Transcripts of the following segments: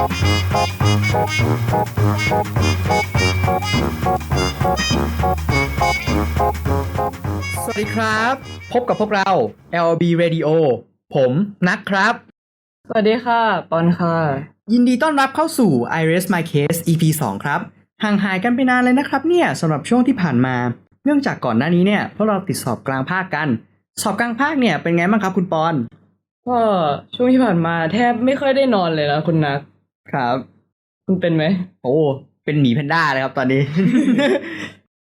สวัสดีครับ พบกับพวกเรา LB Radio ผมนักครับ สวัสดีค่ะปอนค่ะ ยินดีต้อนรับเข้าสู่ Iris My Case EP 2 ครับ ห่างหายกันไปนานเลยนะครับเนี่ยสำหรับช่วงที่ผ่านมา เนื่องจากก่อนหน้านี้เนี่ยพวกเราติดสอบกลางภาคกัน สอบกลางภาคเนี่ยเป็นไงบ้างครับคุณปอนก็ช่วงที่ผ่านมาแทบไม่ค่อยได้นอนเลยนะคุณนัก ครับ คุณเป็นไหม โอ้เป็นหมีแพนด้าเลยครับตอนนี้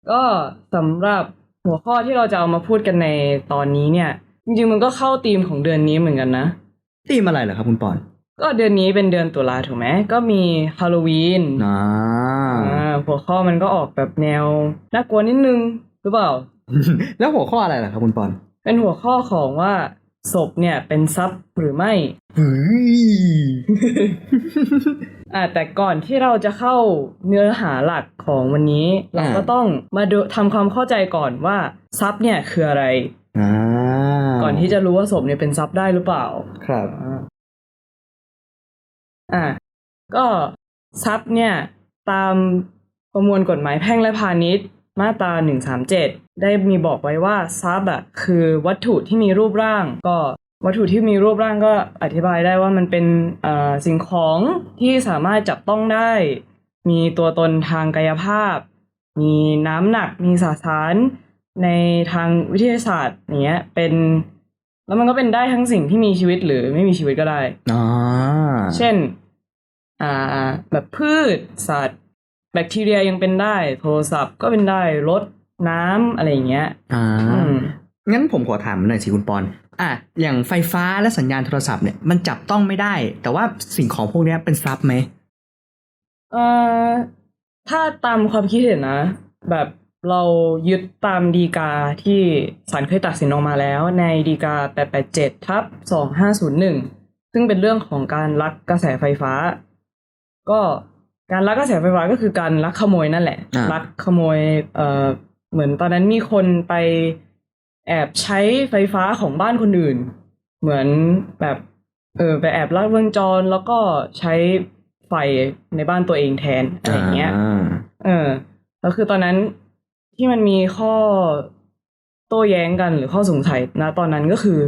ก็สำหรับหัวข้อที่เราจะเอามาพูดกันในตอนนี้เนี่ย จริงๆมันก็เข้าธีมของเดือนนี้เหมือนกันนะตีมอะไรเหรอครับคุณปอน ก็เดือนนี้เป็นเดือนตุลาถูกไหมก็มีฮาโลวีนอ่าอ่าหัวข้อมันก็ออกแบบแนวน่ากลัวนิดนึงหรือเปล่า แล้วหัวข้ออะไรเหรอครับคุณปอน เป็นหัวข้อของว่า ศพเนี่ยเป็นทรัพย์หรือไม่เฮ้ยอ่าแต่ก่อนที่เราจะเข้าเนื้อหาหลักของวันนี้ เราก็ต้องมาดูทำความเข้าใจก่อนว่าทรัพย์เนี่ยคืออะไรอ่าก่อนที่จะรู้ว่าศพเนี่ยเป็นทรัพย์ได้หรือเปล่า ครับ อ่าอ่าก็ทรัพย์เนี่ยตามประมวลกฎหมายแพ่งและพาณิชย์มาตรา137 ได้มีบอกไว้ว่าทรัพย์อะคือวัตถุที่มีรูปร่าง ก็วัตถุที่มีรูปร่างก็อธิบายได้ว่ามันเป็นเอ่อสิ่งของที่สามารถจับต้องได้ มีตัวตนทางกายภาพ มีน้ำหนัก มีสสาร ในทางวิทยาศาสตร์อย่างเงี้ยเป็นแล้วมันก็เป็นได้ทั้งสิ่งที่มีชีวิตหรือไม่มีชีวิตก็ได้อ่าเช่น อ่า แบบพืช สัตว์ แบคทีเรียยังเป็นได้ โทรศัพท์ก็เป็นได้ รถ น้ำอะไรอย่างเงี้ยอ่าอืมงั้นผมขอถามหน่อยสิคุณปอนอะอย่างไฟฟ้าและสัญญาณโทรศัพท์เนี่ยมันจับต้องไม่ได้ แต่ว่าสิ่งของพวกเนี้ยเป็นทรัพย์ไหมเอ่อถ้าตามความคิดเห็นนะ แบบเรายึดตามดีกาที่ศาลเคยตัดสินออกมาแล้ว ในดีกา 887 ทับ 2501 ซึ่งเป็นเรื่องของการลักกระแสไฟฟ้า ก็การลักกระแสไฟฟ้าก็คือการลักขโมยนั่นแหละอ่าลักขโมยเอ่อ เหมือนตอนนั้นมีคนไปแอบใช้ไฟฟ้าของบ้านคนอื่น เหมือนแบบเออไปแอบลัดวงจรแล้วก็ใช้ไฟในบ้านตัวเองแทนอะไรอย่างเงี้ยอ่าเออแล้วคือตอนนั้นที่มันมีข้อโต้แย้งกันหรือข้อสงสัยนะตอนนั้นก็คือ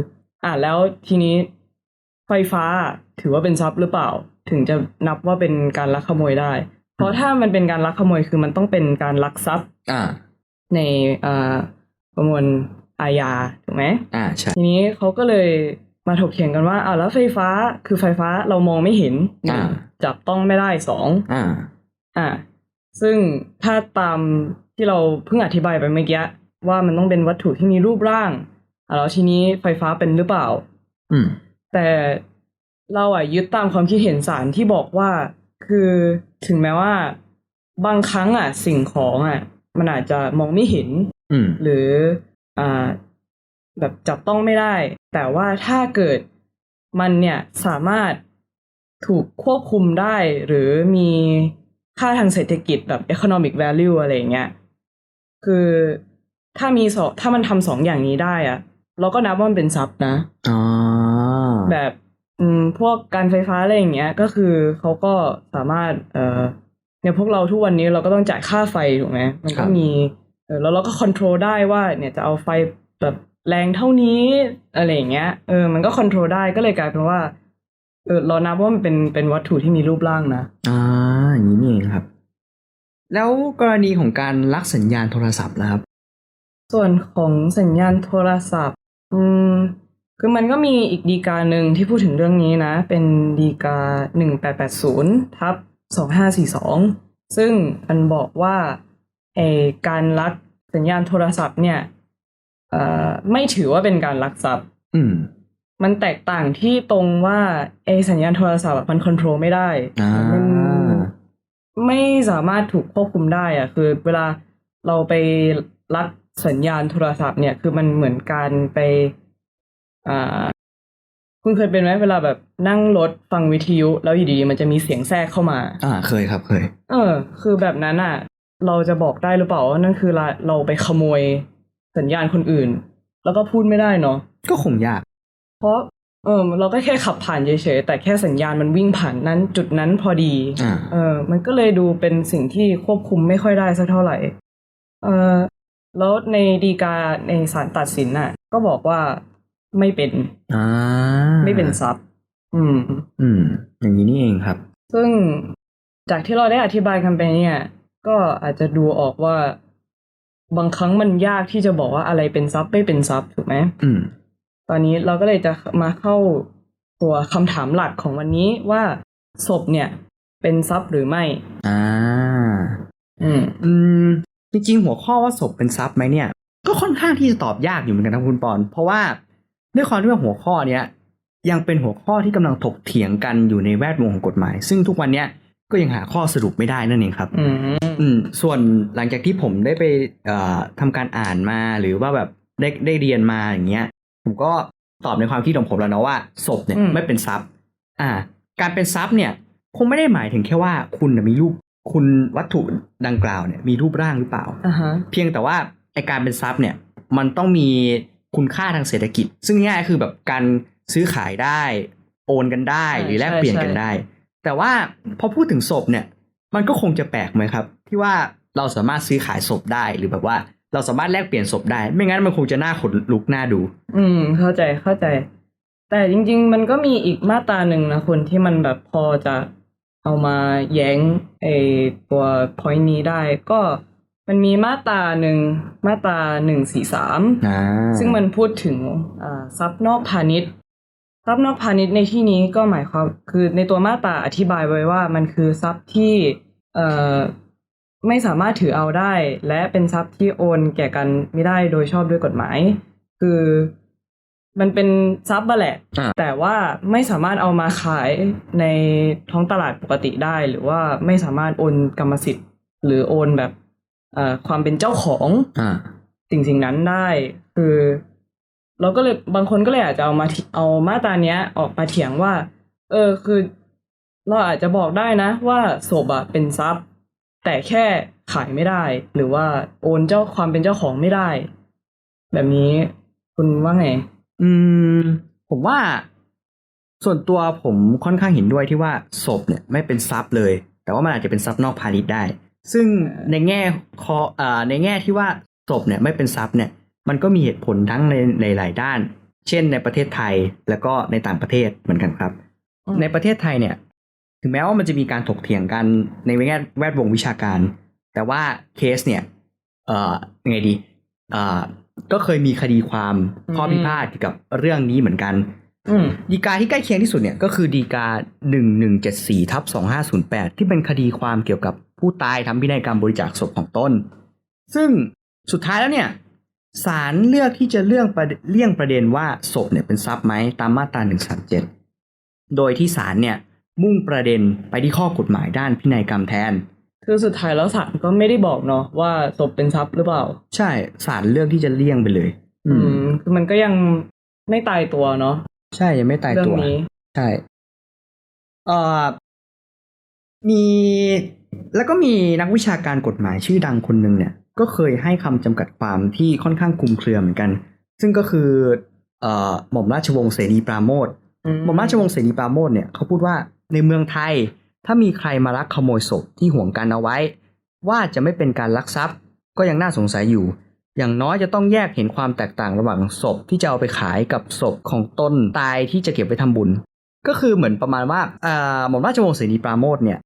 อ่าแล้วทีนี้ไฟฟ้าถือว่าเป็นทรัพย์หรือเปล่า ถึงจะนับว่าเป็นการลักขโมยได้ เพราะถ้ามันเป็นการลักขโมยคือมันต้องเป็นการลักทรัพย์ อ่า ในอ่าประมวลอาญาถูกไหมอ่าใช่ทีนี้เขาก็เลยมาถกเถียงกันว่าอ่าแล้วไฟฟ้าคือไฟฟ้าเรามองไม่เห็นหนึ่งอ่าจับต้องไม่ได้สองอ่า อ่า ซึ่งถ้าตามที่เราเพิ่งอธิบายไปเมื่อกี้ว่ามันต้องเป็นวัตถุที่มีรูปร่างอ่าแล้วทีนี้ไฟฟ้าเป็นหรือเปล่า อืม แต่เราอะยึดตามความคิดเห็นสารที่บอกว่าคือถึงแม้ว่า บางครั้งอะ สิ่งของอะ มันอาจจะมองไม่เห็นอืมหรืออ่าแบบจับต้องไม่ได้ แต่ว่าถ้าเกิดมันเนี่ยสามารถถูกควบคุมได้ หรือมีค่าทางเศรษฐกิจแบบ economic value อะไรอย่างเงี้ยคือถ้ามีสองถ้ามันทำสองอย่างนี้ได้อะเราก็นับว่ามันเป็นทรัพย์นะอ๋อแบบอืมพวกการไฟฟ้าอะไรอย่างเงี้ย ก็คือเขาก็สามารถเอ่อ เนี่ยพวกเราทุกวันนี้เราก็ต้องจ่ายค่าไฟถูกไหมมันครัก็บมีเออแล้วเราก็คอนโทรลได้ว่า เนี่ยจะเอาไฟแบบแรงเท่านี้อะไรอย่างเงี้ยเออมันก็คอนโทรลได้ก็เลยกลายเป็นว่าเออเรานับว่ามันเป็นเป็นวัตถุที่มีรูปร่างนะอ่าอย่างนี้นี่เองครับ แล้วกรณีของการลักสัญญาณโทรศัพท์นะครับ ส่ส่วนของสัญญาณโทรศัพท์ อืมคือมันก็มีอีกดีกาหนึ่งที่พูดถึงเรื่องนี้นะ เป็นดีกาหนึ่งแปดแปดศูนย์ทับ สองห้าสี่สองซึ่งมันบอกว่าไอการลักสัญญาณโทรศัพท์เนี่ยเอ่อไม่ถือว่าเป็นการลักทรัพย์อืมมันแตกต่างที่ตรงว่าไอสัญญาณโทรศัพท์อะมันควบคุมไม่ได้อ่ามันไม่สามารถถูกควบคุมได้อะคือเวลาเราไปลักสัญญาณโทรศัพท์เนี่ย คือมันเหมือนการไปอ่า คุณเคยเป็นไหมเวลาแบบนั่งรถฟังวิทยุแล้วอยู่ดีๆมันจะมีเสียงแทรกเข้ามา อ่าเคยครับเคย เออ คือแบบนั้นอะ เราจะบอกได้หรือเปล่าว่านั่นคือเราเราไปขโมยสัญญาณคนอื่น แล้วก็พูดไม่ได้เนาะก็คงยาก เพราะเออเราก็แค่ขับผ่านเฉยๆแต่แค่สัญญาณมันวิ่งผ่านนั้นจุดนั้นพอดีอ่า เออ มันก็เลยดูเป็นสิ่งที่ควบคุมไม่ค่อยได้สักเท่าไหร่ เออแล้วในดีกาในศาลตัดสินน่ะ ก็บอกว่า ไม่เป็นอ่าไม่เป็นซับอืม อืม อย่างนี้นี่เองครับ ซึ่งจากที่เราได้อธิบายกันไปเนี่ย ก็อาจจะดูออกว่า บางครั้งมันยากที่จะบอกว่าอะไรเป็นซับไม่เป็นซับถูกไหมอืม ตอนนี้เราก็เลยจะมาเข้าตัวคำถามหลักของวันนี้ว่าศพเนี่ย เป็นซับหรือไม่ อ่า อืม อืม จริงๆ หัวข้อว่าศพเป็นทรัพย์ไหมเนี่ย ก็ค่อนข้างที่จะตอบยากอยู่เหมือนกันนะคุณปอน เพราะว่า ด้วยความที่ว่าหัวข้อเนี้ยยังเป็นหัวข้อที่กำลังถกเถียงกันอยู่ในแวดวงของกฎหมาย ซึ่งทุกวันเนี้ยก็ยังหาข้อสรุปไม่ได้นั่นเองครับ อืมอืมส่วนหลังจากที่ผมได้ไปเอ่อทำการอ่านมาหรือว่าแบบได้ได้เรียนมาอย่างเงี้ย ผมก็ตอบในความคิดของผมแล้วนะว่าศพเนี่ยไม่เป็นทรัพย์ อ่า การเป็นทรัพย์เนี่ย คงไม่ได้หมายถึงแค่ว่าคุณน่ะมีรูปคุณวัตถุดังกล่าวเนี่ยมีรูปร่างหรือเปล่าอ่าฮะเพียงแต่ว่าไอการเป็นทรัพย์เนี่ย มันต้องมี คุณค่าทางเศรษฐกิจ ซึ่งง่ายๆคือแบบการซื้อขายได้ โอนกันได้ใช่หรือแลกเปลี่ยนกันใช่ได้ แต่ว่าพอพูดถึงศพเนี่ย มันก็คงจะแปลกไหมครับ ที่ว่าเราสามารถซื้อขายศพได้หรือแบบว่าเราสามารถแลกเปลี่ยนศพได้ ไม่งั้นมันคงจะน่าขนลุกน่าดู อืม เข้าใจเข้าใจ แต่จริง ๆ มันก็มีอีกมาตราหนึ่งนะคุณที่มันแบบพอจะเอามาแย้งไอตัว point นี้ได้ก็ มันมีมาตราหนึ่งมาตราหนึ่งสี่สามอ่าซึ่งมันพูดถึงอ่าทรัพย์นอกพาณิชย์ทรัพย์นอกพาณิชย์ในที่นี้ก็หมายความคือในตัวมาตราอธิบายไว้ว่ามันคือทรัพย์ที่เอ่อไม่สามารถถือเอาได้ และเป็นทรัพย์ที่โอนแก่กันไม่ได้โดยชอบด้วยกฎหมาย คือมันเป็นทรัพย์อะแหละอ่าแต่ว่าไม่สามารถเอามาขายในท้องตลาดปกติได้ หรือว่าไม่สามารถโอนกรรมสิทธิ์ หรือโอนแบบเอ่อ ความเป็นเจ้าของอ่าสิ่งสิ่งนั้นได้คือ เราก็เลยบางคนก็เลยอาจจะเอามาทิเอามาตราเนี้ยออกมาเถียงว่า เออคือ เราอาจจะบอกได้นะ ว่าศพอะเป็นทรัพย์ แต่แค่ขายไม่ได้ หรือว่าโอนเจ้าความเป็นเจ้าของไม่ได้ แบบนี้คุณว่าไง อืม ผมว่าส่วนตัวผมค่อนข้างเห็นด้วยที่ว่าศพเนี่ยไม่เป็นทรัพย์เลย แต่ว่ามันอาจจะเป็นทรัพย์นอกพาณิชย์ได้ ซึ่งในแง่คออ่าในแง่ที่ว่าศพเนี่ยไม่เป็นทรัพย์เนี่ยมันก็มีเหตุผลทั้งในในหลายด้าน เช่นในประเทศไทยแล้วก็ในต่างประเทศเหมือนกันครับอืมในประเทศไทยเนี่ย ถึงแม้ว่ามันจะมีการถกเถียงกันในแง่แวดวงวิชาการ แต่ว่าเคสเนี่ย เอ่อยังไงดี เอ่อก็เคยมีคดีความข้อพิพาทเกี่ยวกับเรื่องนี้เหมือนกันอืม ดีกาที่ใกล้เคียงที่สุดเนี่ยก็คือดีกา1174ทับ2508ที่เป็นคดีความเกี่ยวกับผู้ตายทำพินัยกรรมบริจาคศพของตนซึ่งสุดท้ายแล้วเนี่ยศาลเลือกที่จะเรื่องประเลี่ยงประเด็นว่าศพเนี่ยเป็นทรัพย์ไหมตามมาตรา137โดยที่ศาลเนี่ยมุ่งประเด็นไปที่ข้อกฎหมายด้านพินัยกรรมแทน คือสุดท้ายแล้วศาลก็ไม่ได้บอกเนาะว่าศพเป็นทรัพย์หรือเปล่า ใช่ศาลเลือกที่จะเลี่ยงไปเลย อืมคือมันก็ยังไม่ตายตัวเนาะ ใช่ยังไม่ตายเรื่ตัวนี้ใช่เอ่อมีแล้วก็มีนักวิชาการกฎหมายชื่อดังคนหนึ่งเนี่ย ก็เคยให้คำจำกัดความที่ค่อนข้างคลุมเครือเหมือนกัน ซึ่งก็คือเอ่อหม่อมราชวงศ์เสนีปราโมทหม่อมราชวงศ์เสนีปราโมทเนี่ยเขาพูดว่าในเมืองไทย ถ้ามีใครมาลักขโมยศพที่ห่วงกันเอาไว้ ว่าจะไม่เป็นการลักทรัพย์ ก็ยังน่าสงสัยอยู่ อย่างน้อยจะต้องแยกเห็นความแตกต่างระหว่างศพที่จะเอาไปขายกับศพของตนตายที่จะเก็บไว้ทำบุญ ก็คือเหมือนประมาณว่าอ่าหม่อมราชวงศ์เสนีปราโมทเนี่ย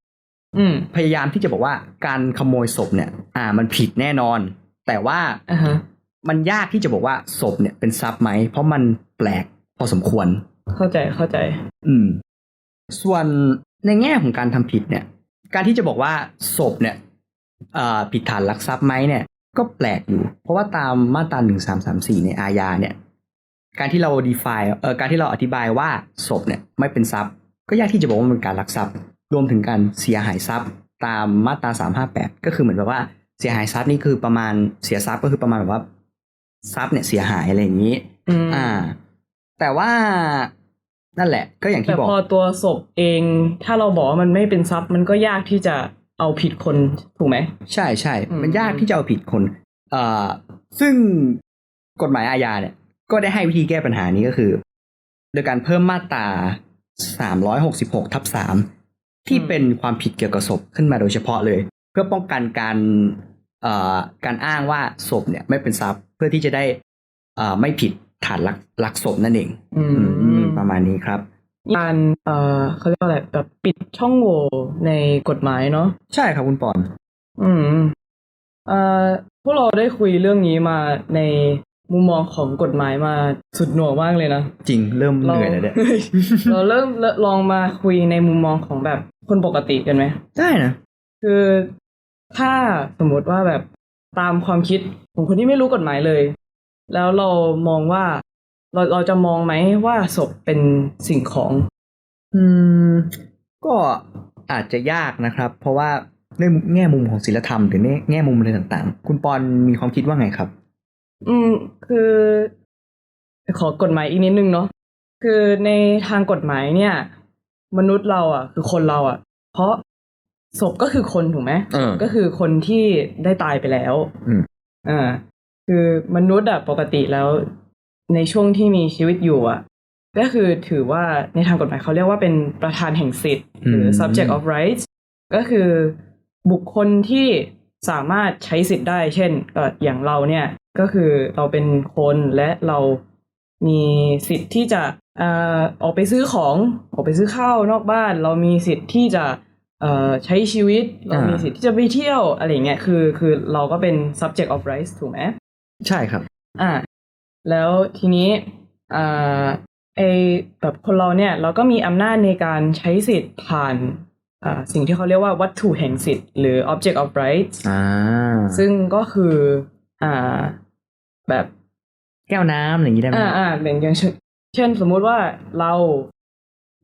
อืม พยายามที่จะบอกว่าการขโมยศพเนี่ย อ่า มันผิดแน่นอน แต่ว่าอ่าฮะมันยากที่จะบอกว่าศพเนี่ยเป็นทรัพย์ไหม เพราะมันแปลกพอสมควร เข้าใจเข้าใจ อืม ส่วนในแง่ของการทำผิดเนี่ย การที่จะบอกว่าศพเนี่ยเอ่อผิดฐานลักทรัพย์ไหมเนี่ย ก็แปลกอยู่ เพราะว่าตามมาตราหนึ่งสามสามสี่ในอาญาเนี่ย การที่เรา define เอ่อการที่เราอธิบายว่าศพเนี่ยไม่เป็นทรัพย์ ก็ยากที่จะบอกว่ามันเป็นการลักทรัพย์ รวมถึงการเสียหายทรัพย์ ตามมาตราสามห้าแปดก็คือเหมือนแบบว่าเสียหายทรัพย์นี่คือประมาณเสียทรัพย์ก็คือประมาณแบบว่าทรัพย์เนี่ยเสียหายอะไรอย่างนี้อืมอ่า แต่ว่านั่นแหละ ก็อย่างแต่ที่บอกพอตัวศพเอง ถ้าเราบอกว่ามันไม่เป็นทรัพย์ มันก็ยากที่จะ เอาผิดคนถูกไหม ใช่ใช่อืมมันยากที่จะเอาผิดคนเอ่อซึ่งกฎหมายอาญาเนี่ย ก็ได้ให้วิธีแก้ปัญหานี้ก็คือ โดยการเพิ่มมาตรา 366 ทับ 3 ที่อืมเป็นความผิดเกี่ยวกับศพขึ้นมาโดยเฉพาะเลย เพื่อป้องกันการเอ่อการอ้างว่าศพเนี่ยไม่เป็นทรัพย์เพื่อที่จะได้เอ่อไม่ผิดฐานลักลักศพนั่นเอง อือืมมประมาณนี้ครับ การเอ่อเขาเรียกว่าอะไรแบบปิดช่องโหว่ในกฎหมายเนาะใช่ครับคุณปอน อืมเอ่อพวกเราได้คุยเรื่องนี้มาในมุมมองของกฎหมายมาสุดหน่วงมากเลยนะ จริงเริ่มเหนื่อยแล้วเนี่ย เราเริ่มลองมาคุยในมุมมองของแบบคนปกติกันไหม ได้นะคือถ้าสมมติว่าแบบตามความคิดของคนที่ไม่รู้กฎหมายเลย แล้วเรามองว่า เราเราจะมองไหมว่าศพเป็นสิ่งของ อืม ก็อาจจะยากนะครับ เพราะว่าในแง่มุมของศิลธรรมหรือในแง่มุมอะไรต่างๆ คุณปอนมีความคิดว่าไงครับ อืม คือ ขอกฎหมายอีกนิดนึงเนาะคือในทางกฎหมายเนี่ย มนุษย์เราอะ คือคนเราอะ เพราะศพก็คือคนถูกไหมเออก็คือคนที่ได้ตายไปแล้วอืมอ่าคือมนุษย์อะปกติแล้ว ในช่วงที่มีชีวิตอยู่อะก็คือถือว่าในทางกฎหมายเขาเรียกว่าเป็นประธานแห่งสิทธิ์หรืออืม subject of rights ก็คือบุคคลที่สามารถใช้สิทธิ์ได้ เช่นเอ่ออย่างเราเนี่ยก็คือเราเป็นคนและเรามีสิทธิ์ที่จะเอ่อออกไปซื้อของออกไปซื้อข้าวนอกบ้าน เรามีสิทธิ์ที่จะเอ่อใช้ชีวิต เรามีสิทธิ์ที่จะไปเที่ยวอะไรอย่างเงี้ยคือคือเราก็เป็น subject of rights ถูกไหมใช่ครับ อ่า แล้วทีนี้อ่าไอแบบคนเราเนี่ยเราก็มีอำนาจในการใช้สิทธิ์ผ่านอ่าสิ่งที่เขาเรียกว่าวัตถุแห่งสิทธิ์หรือ object of rights อ่าซึ่งก็คืออ่าแบบแก้วน้ำอะไรอย่างนี้ได้ไหมอ่าอ่าอย่างอย่างเช่นเช่นสมมุติว่าเรา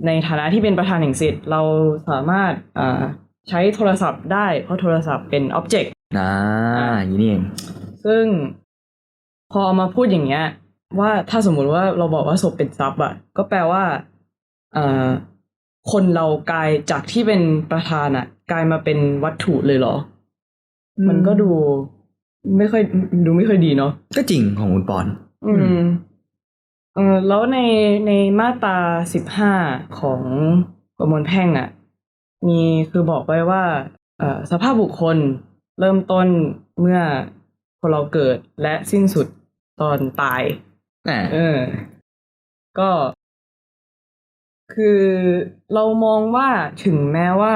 ในฐานะที่เป็นประธานแห่งสิทธิ์เราสามารถอ่าใช้โทรศัพท์ได้เพราะโทรศัพท์เป็น object อ่าอย่างนี้นี่เองซึ่ง พอเอามาพูดอย่างเงี้ย ว่าถ้าสมมุติว่าเราบอกว่าศพเป็นทรัพย์อะ ก็แปลว่าเอ่อคนเรากลายจากที่เป็นประธานอะ กลายมาเป็นวัตถุเลยเหรอ มันก็ดูไม่ค่อยดูไม่ค่อยดีเนาะก็จริงของคุณปอน อืมเออแล้วในในมาตราสิบห้าของประมวลแพ่งอะ มีคือบอกไว้ว่า เอ่อสภาพบุคคลเริ่มต้นเมื่อ คนเราเกิดและสิ้นสุดตอนตายอ่าเออ ก็ คือเรามองว่าถึงแม้ว่า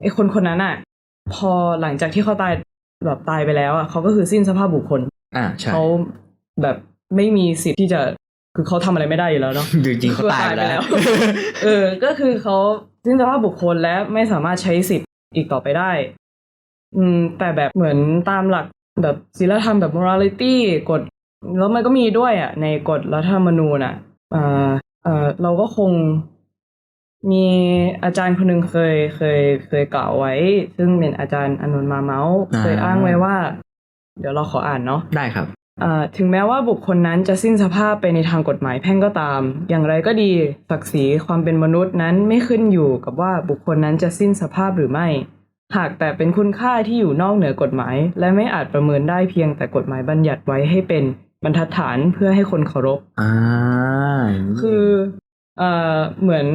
ไอ้คนคนนั้นอะพอหลังจากที่เขาตายแบบตายไปแล้วอะเขาก็คือสิ้นสภาพบุคคล อ่าใช่เขาแบบไม่มีสิทธิ์ที่จะคือเขาทำอะไรไม่ได้อยู่แล้วเนาะจริงๆเขาตายไปแล้ว เออ ก็คือเขาสิ้นสภาพบุคคลและไม่สามารถใช้สิทธิ์อีกต่อไปได้ อืม แต่แบบเหมือนตามหลัก แบบศีลธรรมแบบ morality กฎแล้วมันก็มีด้วยอะ ในกฎรัฐธรรมนูญอะอ่าเออเราก็คงมีอาจารย์คนหนึ่งเคยเคยเคยกล่าวไว้ ซึ่งเป็นอาจารย์อนุนมาเมาส์อ่าเคยอ้างไว้ว่า เดี๋ยวเราขออ่านเนาะได้ครับอ่าถึงแม้ว่าบุคคลนั้นจะสิ้นสภาพไปในทางกฎหมายแพ่งก็ตาม อย่างไรก็ดีศักดิ์ศรีความเป็นมนุษย์นั้นไม่ขึ้นอยู่กับว่าบุคคลนั้นจะสิ้นสภาพหรือไม่ หากแต่เป็นคุณค่าที่อยู่นอกเหนือกฎหมาย และไม่อาจประเมินได้เพียงแต่กฎหมายบัญญัติไว้ให้เป็นบรรทัดฐานเพื่อให้คนเคารพอ่าย่างนี้คือเอ่อเหมือน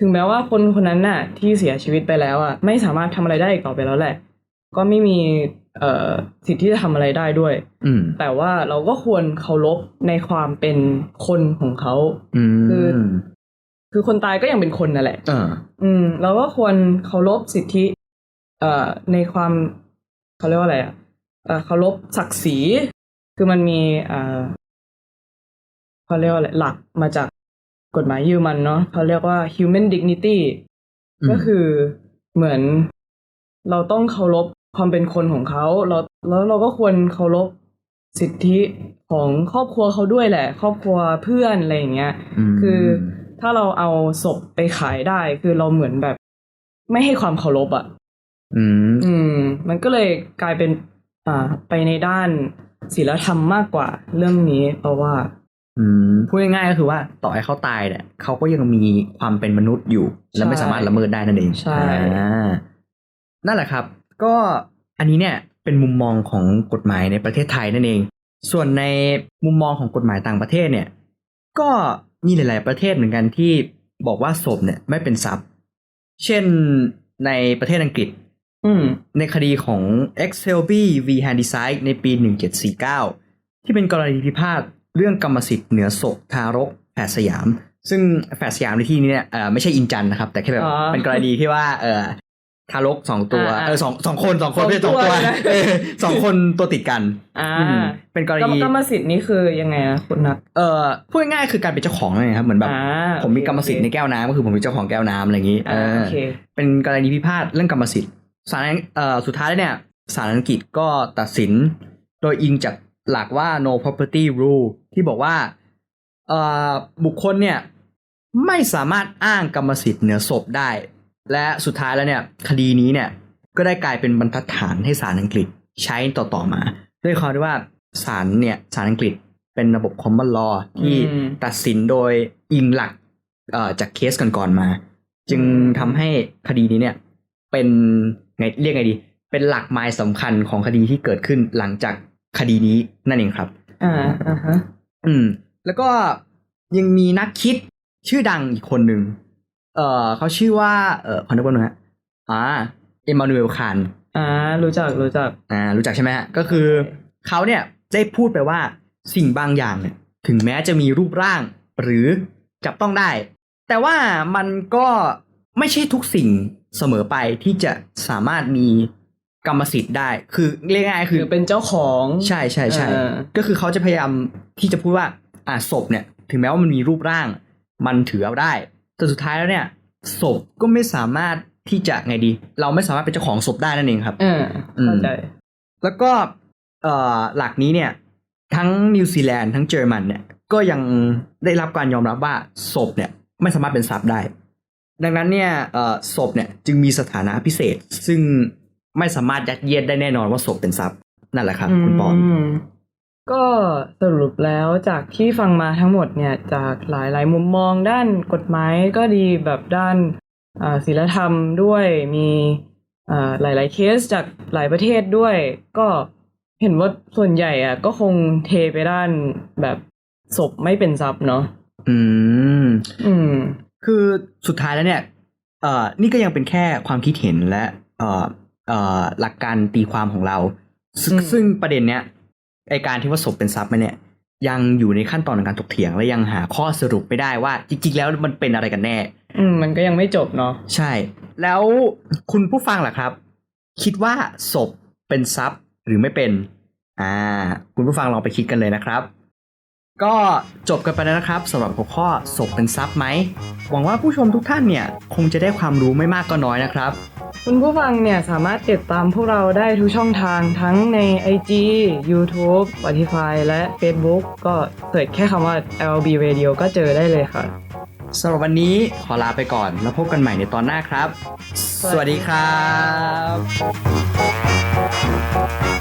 ถึงแม้ว่าคนคนนั้นน่ะ ที่เสียชีวิตไปแล้วอะไม่สามารถทำอะไรได้อีกต่อไปแล้วแหละ ก็ไม่มีเอ่อสิทธิ์ที่จะทำอะไรได้ด้วย อืมแต่ว่าเราก็ควรเคารพในความเป็นคนของเขาอืมคือคือคนตายก็ยังเป็นคนนั่นแหละเอออืมเราก็ควรเคารพสิทธิ เอ่อในความเขาเรียกว่าอะไรอะเอ่อเคารพศักดิ์ศรี คือมันมีเอ่อเขาเรียกว่าอะไรหลักมาจากกฎหมายยูมันเนาะเขาเรียกว่า human dignity อืมก็คือเหมือนเราต้องเคารพความเป็นคนของเขาเราแล้วเราก็ควรเคารพสิทธิของครอบครัวเขาด้วยแหละ ครอบครัวเพื่อนอะไรอย่างเงี้ยมคือถ้าเราเอาศพไปขายได้ คือเราเหมือนแบบ ไม่ให้ความเคารพอะ อืมอืม มันก็เลยกลายเป็น อ่า ไปในด้านศีลธรรมมากกว่า เรื่องนี้ เพราะว่า อืมพูดง่ายๆก็คือว่าต่อให้เขาตายเนี่ยเขาก็ยังมีความเป็นมนุษย์อยู่ และไม่สามารถละเมิดได้นั่นเองใช่อ่านั่นแหละครับ ก็อันนี้เนี่ยเป็นมุมมองของกฎหมายในประเทศไทยนั่นเอง ส่วนในมุมมองของกฎหมายต่างประเทศเนี่ย ก็มีหลาย ๆ ประเทศเหมือนกันที่บอกว่าศพเนี่ยไม่เป็นทรัพย์ เช่นในประเทศอังกฤษ อืมในคดีของ e x c e l b v Handicide ในปี 1749 ที่เป็นกรณีพิพาทเรื่องกรรมสิทธิ์เหนือศพทารกแฝดสยาม ซึ่งแฝดสยามในที่นี้เนี่ยเอ่อไม่ใช่อินจันนะครับ แต่แค่แบบอ๋อเป็นกรณีที่ว่าเอ่อทารกสองตัวอ่าเออสองสองคนสองคนไม่ใช่สสอองงตัตัววนะเออสองคนตัวติดกัน อ่าอืมเป็นกรกรรมณีกรรมสิทธิ์นี้คือยังไงนะคุณนักเอ่อพูดง่ายๆคือการเป็นเจ้าของนั่นเองครับเหมือนแบบอ่าผมมีกรรมสิทธิ์ในแก้วน้ำก็คือผมเป็นเจ้าของแก้วน้ำอะไรอย่างนี้อ่าเออโอเคเป็นกรณีพิพาทเรื่องกรรมสิทธิ์ ศาลเอ่อสุดท้ายแล้วเนี่ยศาลอังกฤษก็ตัดสิน โดยอิงจากหลักว่า no property rule ที่บอกว่าเอ่อบุคคลเนี่ยไม่สามารถอ้างกรรมสิทธิ์เหนือศพได้ และสุดท้ายแล้วเนี่ยคดีนี้เนี่ยก็ได้กลายเป็นบรรทัดฐานให้ศาลอังกฤษใช้ต่อๆมา ด้วยความที่ว่าศาลเนี่ยศาลอังกฤษเป็นระบบ common law ที่อืมตัดสินโดยอิงหลักเอ่อจากเคสก่อนๆมา จึงทำให้คดีนี้เนี่ยเป็น ไงเรียกไงดี เป็นหลักไม้สำคัญของคดีที่เกิดขึ้นหลังจากคดีนี้นั่นเองครับ อ่าอ่าฮะอืม แล้วก็ยังมีนักคิดชื่อดังอีกคนหนึ่งเอ่อเขาชื่อว่าเอ่อขอนึกว่าหน่อยฮะอ่าเอมมานูเอลคานอ่ารู้จักรู้จัก อ่า รู้จักใช่ไหมฮะก็คือเขาเนี่ยได้พูดไปว่าสิ่งบางอย่างเนี่ย ถึงแม้จะมีรูปร่าง หรือจับต้องได้ แต่ว่ามันก็ไม่ใช่ทุกสิ่ง เสมอไปที่จะสามารถมีกรรมสิทธิ์ได้ คือเรียกง่ายๆคืคืออเป็นเจ้าของใช่ใช่ใช่เออก็คือเขาจะพยายามที่จะพูดว่าอ่าศพเนี่ย ถึงแม้ว่ามันมีรูปร่าง มันถือเอาได้ แต่สุดท้ายแล้วเนี่ยศพก็ไม่สามารถที่จะไงดี เราไม่สามารถเป็นเจ้าของศพได้นั่นเองครับเออเข้าใจแล้วก็เอ่อหลักนี้เนี่ย ทั้งนิวซีแลนด์ทั้งเยอรมันเนี่ยก็ยังได้รับการยอมรับว่าศพเนี่ย ไม่สามารถเป็นทรัพย์ได้ ดังนั้นเนี่ยเอ่อศพเนี่ยจึงมีสถานะพิเศษ ซึ่งไม่สามารถยัดเยียดได้แน่นอนว่าศพเป็นทรัพย์นั่นแหละครับ คุณปอนมก็สรุปแล้วจากที่ฟังมาทั้งหมดเนี่ยจากหลายหลายๆมุมมองด้านกฎหมายก็ดีแบบด้านอ่าศีลธรรมด้วยมีอ่าหลาย ๆ เคสจากหลายประเทศด้วย ก็เห็นว่าส่วนใหญ่อะก็คงเทไปด้านแบบศพไม่เป็นทรัพย์เนาะอืม อืม คือสุดท้ายแล้วเนี่ยเอ่อนี่ก็ยังเป็นแค่ความคิดเห็นและเอ่อเอ่อหลักการตีความของเราซึ่งอืมซึ่งประเด็นเนี้ยไอการที่ว่าศพเป็นทรัพย์มันเนี่ยยังอยู่ในขั้นตอนของการถกเถียงและยังหาข้อสรุปไม่ได้ว่า จริง ๆ แล้วมันเป็นอะไรกันแน่ อืมมันก็ยังไม่จบเนาะใช่ แล้วคุณผู้ฟังล่ะครับ คิดว่าศพเป็นทรัพย์หรือไม่เป็น อ่า คุณผู้ฟังลองไปคิดกันเลยนะครับ ก็จบกันไปแล้วนะครับสำหรับหัวข้อศพเป็นทรัพย์ไหม หวังว่าผู้ชมทุกท่านเนี่ยคงจะได้ความรู้ไม่มากก็น้อยนะครับ คุณผู้ฟังเนี่ยสามารถติดตามพวกเราได้ทุกช่องทางทั้งใน IG YouTube Spotify และ Facebook ก็เสิร์ชแค่คำว่า LB Radio ก็เจอได้เลยค่ะสำหรับวันนี้ขอลาไปก่อนแล้วพบกันใหม่ในตอนหน้าครับ สวัสดีครับ